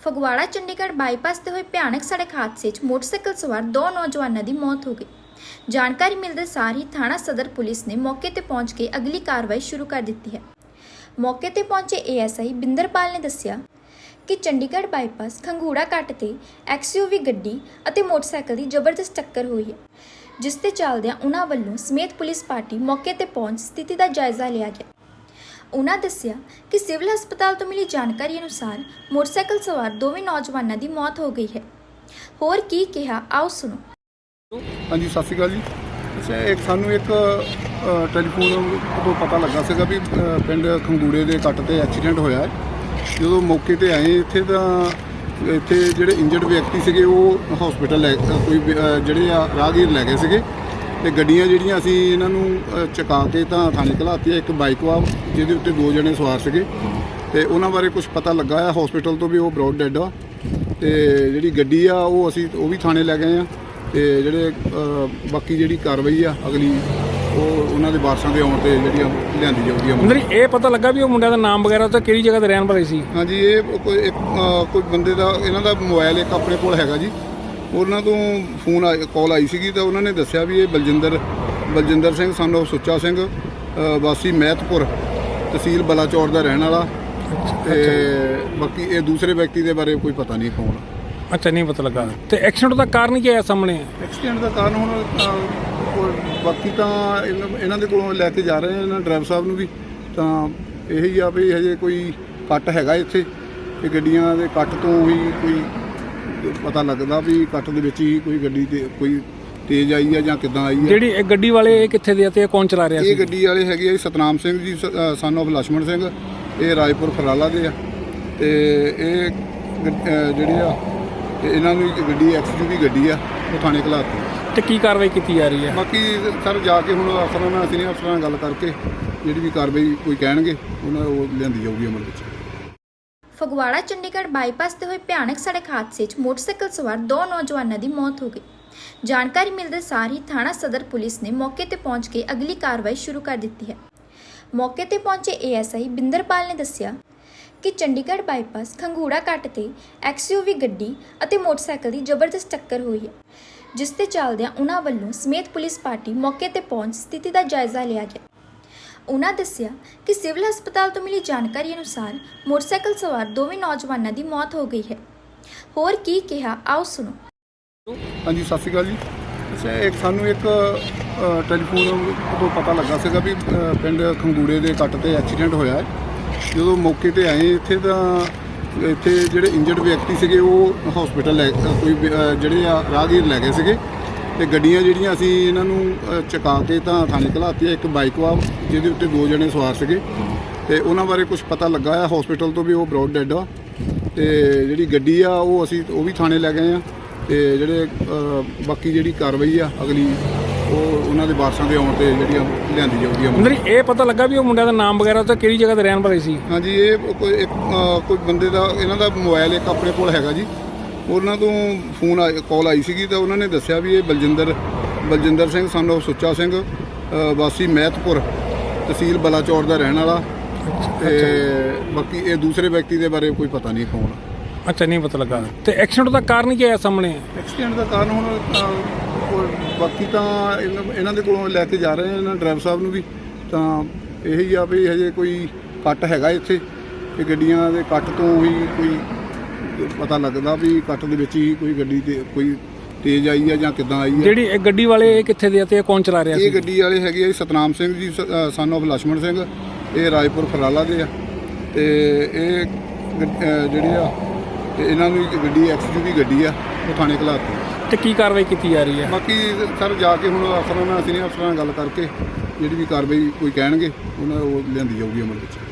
Phagwara, Chandigarh bypass ਤੇ ਹੋਏ ਭਿਆਨਕ ਸੜਕ ਹਾਦਸੇ 'ਚ ਮੋਟਰਸਾਈਕਲ ਸਵਾਰ ਦੋ ਨੌਜਵਾਨਾਂ ਦੀ ਮੌਤ ਹੋ ਗਈ। ਜਾਣਕਾਰੀ ਮਿਲਦੇ ਸਾਰ ਹੀ ਥਾਣਾ ਸਦਰ ਪੁਲਿਸ ਨੇ ਮੌਕੇ ਤੇ ਪਹੁੰਚ ਕੇ ਅਗਲੀ ਕਾਰਵਾਈ ਸ਼ੁਰੂ ਕਰ ਦਿੱਤੀ ਹੈ। ਮੌਕੇ ਤੇ ਪਹੁੰਚੇ ਏਐਸਆਈ ਬਿੰਦਰਪਾਲ ਨੇ ਦੱਸਿਆ ਕਿ ਚੰਡੀਗੜ੍ਹ ਬਾਈਪਾਸ, ਖੰਗੂੜਾ ਕੱਟ ਤੇ ਐਕਸਯੂਵੀ ਗੱਡੀ ਅਤੇ ਮੋਟਰਸਾਈਕਲ ਦੀ ਜ਼ਬਰਦਸਤ ਟੱਕਰ ਹੋਈ ਹੈ, ਜਿਸ ਤੇ ਚੱਲਦਿਆਂ ਉਨ੍ਹਾਂ ਵੱਲੋਂ ਸਮੇਤ ਪੁਲਿਸ ਪਾਰਟੀ ਮੌਕੇ ਤੇ ਪਹੁੰਚ ਸਥਿਤੀ ਦਾ ਜਾਇਜ਼ਾ ਲਿਆ ਗਿਆ। ਉਹਨਾਂ ਦੱਸਿਆ ਕਿ ਸਿਵਲ ਹਸਪਤਾਲ ਤੋਂ ਮਿਲੀ ਜਾਣਕਾਰੀ ਅਨੁਸਾਰ ਮੋਟਰਸਾਈਕਲ ਸਵਾਰ ਦੋਵੇਂ ਨੌਜਵਾਨਾਂ ਦੀ ਮੌਤ ਹੋ ਗਈ ਹੈ। ਹੋਰ ਕੀ ਕਿਹਾ ਆਓ ਸੁਣੋ। ਹਾਂਜੀ ਸਤਿ ਸ਼੍ਰੀ ਅਕਾਲ ਜੀ। ਅੱਛਾ। ਇੱਕ ਸਾਨੂੰ ਇੱਕ ਅ, ਟੈਲੀਫੋਨ ਤੋਂ ਪਤਾ ਲੱਗਾ ਸੀਗਾ ਵੀ ਅ, ਪਿੰਡ ਖੰਗੂੜੇ ਦੇ ਕੱਟ ਤੇ ਐਕਸੀਡੈਂਟ ਹੋਇਆ ਹੈ। ਜਦੋਂ ਮੌਕੇ ਤੇ ਆਏ ਇੱਥੇ ਤਾਂ ਇੱਥੇ ਜਿਹੜੇ ਇੰਜਰਡ ਵਿਅਕਤੀ ਸੀਗੇ ਉਹ ਹਸਪੀਟਲ ਲੈ ਅ, ਕੋਈ ਵੀ, ਅ, ਜਿਹੜੇ ਆ ਰਾਹਗੀਰ ਲੈ ਗਏ ਸੀਗੇ। ਤੇ ਗੱਡੀਆਂ ਜਿਹੜੀਆਂ ਅਸੀਂ ਇਹਨਾਂ ਨੂੰ ਚੁਕਾ ਕੇ ਤਾਂ ਥਾਣੇ ਘਲਾਤੀਆਂ ਇੱਕ ਬਾਈਕ ਵਾ ਜਿਹਦੇ ਉੱਤੇ ਦੋ ਜਣੇ ਸਵਾਰ ਸੀਗੇ। ਤੇ ਉਹਨਾਂ ਬਾਰੇ ਕੁਝ ਪਤਾ ਲੱਗਾ ਆ ਹਸਪੀਟਲ ਤੋਂ ਵੀ ਉਹ ਬ੍ਰੌਡ ਡੈੱਡ ਆ। ਤੇ ਜਿਹੜੀ ਗੱਡੀ ਆ ਉਹ ਅਸੀਂ ਉਹ ਵੀ ਥਾਣੇ ਲੈ ਗਏ ਆ। ਤੇ ਜਿਹੜੇ ਬਾਕੀ ਜਿਹੜੀ ਕਾਰਵਾਈ ਆ ਅਗਲੀ ਉਹ ਉਹਨਾਂ ਦੇ ਵਾਰਸਾਂ ਦੇ ਆਉਣ ਤੇ ਜਿਹੜੀ ਆ ਲਿਆਂਦੀ ਜਾਊਗੀ ਹੀ ਇਹ ਪਤਾ ਲੱਗਾ ਵੀ ਉਹ ਮੁੰਡਿਆਂ ਦਾ ਨਾਮ ਵਗੈਰਾ ਤੇ ਕਿਹੜੀ ਜਗ੍ਹਾ ਤੇ ਰਹਿਣ ਵਾਲੇ ਸੀ? ਹਾਂਜੀ ਇਹ ਕੋਈ ਇੱਕ, ਕੋਈ ਬੰਦੇ ਦਾ ਇਹਨਾਂ ਦਾ ਮੋਬਾਈਲ ਇੱਕ ਆਪਣੇ ਕੋਲ ਹੈਗਾ ਜੀ। ਉਹਨਾਂ ਤੋਂ ਫੋਨ ਕਾਲ ਆਈ ਸੀਗੀ ਤਾਂ ਉਹਨਾਂ ਨੇ ਦੱਸਿਆ ਵੀ ਇਹ ਬਲਜਿੰਦਰ ਬਲਜਿੰਦਰ ਸਿੰਘ ਸਾਨੂੰ ਸੁੱਚਾ ਸਿੰਘ ਅ, ਵਾਸੀ ਮਹਿਤਪੁਰ ਤਹਿਸੀਲ ਬਲਾਚੌਰ ਦਾ ਰਹਿਣ ਵਾਲਾ। ਤੇ ਬਾਕੀ ਇਹ ਦੂਸਰੇ ਵਿਅਕਤੀ ਦੇ ਬਾਰੇ ਕੋਈ ਪਤਾ ਨਹੀਂ ਕੌਣ ਅੱਛਾ ਨਹੀਂ ਪਤਾ ਲੱਗਾ। ਤੇ ਐਕਸੀਡੈਂਟ ਦਾ ਕਾਰਨ ਕੀ ਆਇਆ ਸਾਹਮਣੇ? ਐਕਸੀਡੈਂਟ ਦਾ ਕਾਰਨ ਹੁਣ ਕੋਈ- ਬਾਕੀ ਤਾਂ ਇਹਨਾਂ ਇਹਨਾਂ ਦੇ ਕੋਲੋਂ ਲੈ ਕੇ ਜਾ ਰਹੇ ਆ ਇਹਨਾਂ ਡਰਾਈਵਰ ਸਾਹਿਬ ਨੂੰ ਵੀ। ਤਾਂ ਇਹੀ ਆ ਵੀ ਹਜੇ ਕੋਈ ਕੱਟ ਹੈਗਾ ਇੱਥੇ। ਕਿ ਗੱਡੀਆਂ ਦੇ ਕੱਟ ਤੋਂ ਹੀ ਕੋਈ ਪਤਾ ਲੱਗਦਾ ਵੀ ਕੱਟ ਦੇ ਵਿੱਚ ਹੀ ਕੋਈ ਗੱਡੀ ਤੇ ਕੋਈ ਤੇਜ਼ ਆਈ ਆ ਜਾਂ ਕਿੱਦਾਂ ਆਈ ਆ। ਜਿਹੜੀ ਇਹ ਗੱਡੀ ਵਾਲੇ ਇਹ ਕਿੱਥੇ ਦੇ ਆ ਤੇ ਕੌਣ ਚਲਾ ਰਿਹਾ ਇਹ ਗੱਡੀ ਵਾਲੇ ਹੈਗੇ ਆ ਸਤਨਾਮ ਸਿੰਘ ਜੀ ਸਨ of ਲਛਮਣ ਸਿੰਘ। ਇਹ ਰਾਜਪੁਰ ਫਰਾਲਾ ਦੇ ਆ। ਤੇ ਇਹ ਜਿਹੜੇ ਆ ਤੇ ਇਹਨਾਂ ਨੂੰ ਇੱਕ ਗੱਡੀ ਐਕਸਯੂਵੀ ਗੱਡੀ ਆ ਉਹ ਥਾਣੇ ਘਲਾਤੀ। ਤੇ ਕੀ ਕਾਰਵਾਈ ਕੀਤੀ ਜਾ ਰਹੀ ਹੈ ਬਾਕੀ ਸਰ ਜਾ ਕੇ ਹੁਣ ਅਫਸਰਾਂ ਨਾਲ ਸੀਨੀਅਰ ਅਫਸਰਾਂ ਨਾਲ ਗੱਲ ਕਰਕੇ ਜਿਹੜੀ ਵੀ ਕਾਰਵਾਈ ਕੋਈ ਕਹਿਣਗੇ ਉਹਨਾਂ ਉਹ ਲਿਆਂਦੀ ਜਾਊਗੀ ਅਮਲ ਵਿੱਚ। ਫਗਵਾੜਾ, ਚੰਡੀਗੜ੍ਹ ਬਾਈਪਾਸ ਤੇ ਹੋਏ ਭਿਆਨਕ ਸੜਕ ਹਾਦਸੇ 'ਚ ਮੋਟਰਸਾਈਕਲ ਸਵਾਰ ਦੋ ਨੌਜਵਾਨਾਂ ਦੀ ਮੌਤ ਹੋ ਗਈ। ਜਾਣਕਾਰੀ ਮਿਲਦੇ ਸਾਰ ਹੀ ਥਾਣਾ ਸਦਰ ਪੁਲਿਸ ਨੇ ਮੌਕੇ ਤੇ ਪਹੁੰਚ ਕੇ ਅਗਲੀ ਕਾਰਵਾਈ ਸ਼ੁਰੂ ਕਰ ਦਿੱਤੀ ਹੈ। ਮੌਕੇ ਤੇ ਪਹੁੰਚੇ ਏਐਸਆਈ ਬਿੰਦਰਪਾਲ ਨੇ ਦੱਸਿਆ ਕਿ ਚੰਡੀਗੜ੍ਹ ਬਾਈਪਾਸ, ਖੰਗੂੜਾ ਕੱਟ ਤੇ ਐਕਸਯੂਵੀ ਗੱਡੀ ਅਤੇ ਮੋਟਰਸਾਈਕਲ ਦੀ ਜ਼ਬਰਦਸਤ ਟੱਕਰ ਹੋਈ ਹੈ, ਜਿਸ ਤੇ ਚੱਲਦਿਆਂ ਉਨ੍ਹਾਂ ਵੱਲੋਂ ਸਮੇਤ ਪੁਲਿਸ ਪਾਰਟੀ ਮੌਕੇ ਤੇ ਪਹੁੰਚ ਸਥਿਤੀ ਦਾ ਜਾਇਜ਼ਾ ਲਿਆ ਗਿਆ। ਉਹਨਾਂ ਦੱਸਿਆ ਕਿ ਸਿਵਲ ਹਸਪਤਾਲ ਤੋਂ ਮਿਲੀ ਜਾਣਕਾਰੀ ਅਨੁਸਾਰ ਮੋਟਰਸਾਈਕਲ ਸਵਾਰ ਦੋਵੇਂ ਨੌਜਵਾਨਾਂ ਦੀ ਮੌਤ ਹੋ ਗਈ ਹੈ। ਹੋਰ ਕੀ ਕਿਹਾ ਆਓ ਸੁਣੋ। ਹਾਂਜੀ ਸਤਿ ਸ਼੍ਰੀ ਅਕਾਲ ਜੀ। ਅੱਛਾ ਇੱਕ ਸਾਨੂੰ ਇੱਕ ਅ, ਟੈਲੀਫੋਨ ਤੋਂ ਪਤਾ ਲੱਗਾ ਸੀਗਾ ਵੀ ਅ, ਪਿੰਡ ਖੰਗੂੜੇ ਦੇ ਕੱਟ ਤੇ ਐਕਸੀਡੈਂਟ ਹੋਇਆ ਹੈ। ਜਦੋਂ ਮੌਕੇ ਤੇ ਆਏ ਇੱਥੇ ਤਾਂ ਇੱਥੇ ਜਿਹੜੇ ਇੰਜਰਡ ਵਿਅਕਤੀ ਸੀਗੇ ਉਹ ਹਸਪੀਟਲ ਲੈ ਕੋਈ ਵੀ, ਅ, ਜਿਹੜੇ ਆ ਰਾਹਗੀਰ ਲੈ ਗਏ ਸੀਗੇ। ਤੇ ਗੱਡੀਆਂ ਜਿਹੜੀਆਂ ਅਸੀਂ ਇਹਨਾਂ ਨੂੰ ਚੁਕਾ ਕੇ ਤਾਂ ਥਾਣੇ ਘਲਾਤੀਆਂ ਇੱਕ ਬਾਈਕ ਵਾ ਜਿਹਦੇ ਉੱਤੇ ਦੋ ਜਣੇ ਸਵਾਰ ਸੀਗੇ। ਤੇ ਉਹਨਾਂ ਬਾਰੇ ਕੁਝ ਪਤਾ ਲੱਗਾ ਆ ਹਸਪੀਟਲ ਤੋਂ ਵੀ ਉਹ ਬ੍ਰੌਡ ਡੈੱਡ ਆ। ਤੇ ਜਿਹੜੀ ਗੱਡੀ ਆ ਉਹ ਅਸੀਂ ਉਹ ਵੀ ਥਾਣੇ ਲੈ ਗਏ ਆ। ਤੇ ਜਿਹੜੇ ਬਾਕੀ ਜਿਹੜੀ ਕਾਰਵਾਈ ਆ ਅਗਲੀ ਉਹ ਉਹਨਾਂ ਦੇ ਵਾਰਸਾਂ ਦੇ ਆਉਣ ਤੇ ਜਿਹੜੀ ਆ ਲਿਆਂਦੀ ਜਾਊਗੀ ਅੰਦਰ ਇਹ ਪਤਾ ਲੱਗਾ ਵੀ ਉਹ ਮੁੰਡਿਆਂ ਦਾ ਨਾਮ ਵਗੈਰਾ ਤੇ ਕਿਹੜੀ ਜਗ੍ਹਾ ਤੇ ਰਹਿਣ ਵਾਲੇ ਸੀ? ਹਾਂਜੀ ਇਹ ਕੋਈ ਇੱਕ, ਕੋਈ ਬੰਦੇ ਦਾ ਇਹਨਾਂ ਦਾ ਮੋਬਾਈਲ ਇੱਕ ਆਪਣੇ ਕੋਲ ਹੈਗਾ ਜੀ। ਉਹਨਾਂ ਤੋਂ ਫੋਨ ਕਾਲ ਆਈ ਸੀਗੀ ਤਾਂ ਉਹਨਾਂ ਨੇ ਦੱਸਿਆ ਵੀ ਇਹ ਬਲਜਿੰਦਰ ਬਲਜਿੰਦਰ ਸਿੰਘ ਸਾਨੂੰ ਸੁੱਚਾ ਸਿੰਘ ਅ, ਵਾਸੀ ਮਹਿਤਪੁਰ ਤਹਿਸੀਲ ਬਲਾਚੌਰ ਦਾ ਰਹਿਣ ਵਾਲਾ। ਤੇ ਬਾਕੀ ਇਹ ਦੂਸਰੇ ਵਿਅਕਤੀ ਦੇ ਬਾਰੇ ਕੋਈ ਪਤਾ ਨਹੀਂ ਕੌਣ ਅੱਛਾ ਨਹੀਂ ਪਤਾ ਲੱਗਾ। ਤੇ ਐਕਸੀਡੈਂਟ ਦਾ ਕਾਰਨ ਕੀ ਆਇਆ ਸਾਹਮਣੇ? ਐਕਸੀਡੈਂਟ ਦਾ ਕਾਰਨ ਹੁਣ ਕੋਈ- ਬਾਕੀ ਤਾਂ ਇਹਨਾਂ ਇਹਨਾਂ ਦੇ ਕੋਲੋਂ ਲੈ ਕੇ ਜਾ ਰਹੇ ਆ ਇਹਨਾਂ ਡਰਾਈਵਰ ਸਾਹਿਬ ਨੂੰ ਵੀ। ਤਾਂ ਇਹੀ ਆ ਵੀ ਹਜੇ ਕੋਈ ਕੱਟ ਹੈਗਾ ਇੱਥੇ। ਕਿ ਗੱਡੀਆਂ ਦੇ ਕੱਟ ਤੋਂ ਹੀ ਕੋਈ ਪਤਾ ਲੱਗਦਾ ਵੀ ਕੱਟ ਦੇ ਵਿੱਚ ਹੀ ਕੋਈ ਗੱਡੀ ਤੇ ਕੋਈ ਤੇਜ਼ ਆਈ ਆ ਜਾਂ ਕਿੱਦਾਂ ਆਈ ਆ। ਜਿਹੜੀ ਇਹ ਗੱਡੀ ਵਾਲੇ ਇਹ ਕਿੱਥੇ ਦੇ ਆ ਤੇ ਇਹ ਕੌਣ ਚਲਾ ਰਿਹਾ ਇਹ ਗੱਡੀ ਵਾਲੇ ਹੈਗੇ ਆ ਸਤਨਾਮ ਸਿੰਘ ਜੀ ਸਨ ਆਫ ਲਛਮਣ ਸਿੰਘ। ਇਹ ਰਾਜਪੁਰ ਫਰਾਲਾ ਦੇ ਆ। ਤੇ ਇਹ ਗ- ਜਿਹੜੇ ਆ ਤੇ ਇਹਨਾਂ ਨੂੰ ਇੱਕ ਗੱਡੀ ਐਕਸਯੂਵੀ ਗੱਡੀ ਆ ਉਹ ਥਾਣੇ ਘਲਾਤੀ। ਤੇ ਕੀ ਕਾਰਵਾਈ ਕੀਤੀ ਜਾ ਰਹੀ ਹੈ? ਬਾਕੀ ਸਰ ਜਾ ਕੇ ਹੁਣ ਅਫਸਰਾਂ ਨਾਲ ਸੀਨੀਅਰ ਅਫਸਰਾਂ ਨਾਲ ਗੱਲ ਕਰਕੇ ਜਿਹੜੀ ਵੀ ਕਾਰਵਾਈ ਕੋਈ ਕਹਿਣਗੇ ਉਹਨਾਂ ਉਹ ਲਿਆਂਦੀ ਜਾਊਗੀ ਅਮਲ ਵਿੱਚ।